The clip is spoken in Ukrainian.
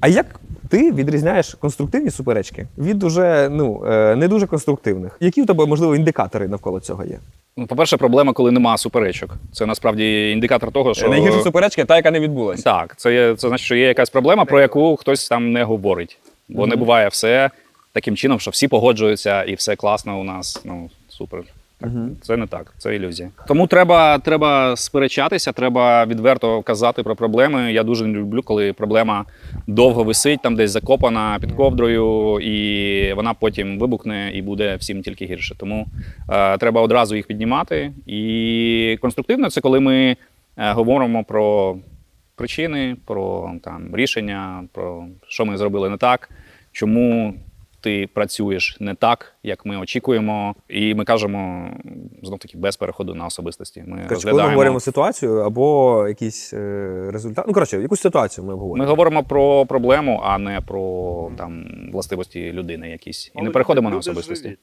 А як ти відрізняєш конструктивні суперечки від уже ну, е, не дуже конструктивних? Які у тебе, можливо, індикатори навколо цього є? Ну, по-перше, проблема, коли нема суперечок. Це насправді індикатор того, що Найгірша суперечка та, яка не відбулася. так, це, є, це значить, що є якась проблема, про яку хтось там не говорить. Бо не буває все таким чином, що всі погоджуються і все класно у нас. Ну супер. Так, Це не так, це ілюзія. Тому треба, треба сперечатися, треба відверто казати про проблеми. Я дуже не люблю, коли проблема довго висить, там десь закопана під ковдрою, і вона потім вибухне і буде всім тільки гірше. Тому е, треба одразу їх піднімати. І конструктивно це коли ми е, говоримо про причини, про там рішення, про що ми зробили не так, чому ти працюєш не так, як ми очікуємо, і ми кажемо знов таки без переходу на особистості. Ми Коротше, коли ми говоримо ситуацію або якийсь е, результат. Ну, коротше, якусь ситуацію ми обговорюємо. Ми говоримо про проблему, а не про там властивості людини якісь, і не переходимо на особистості.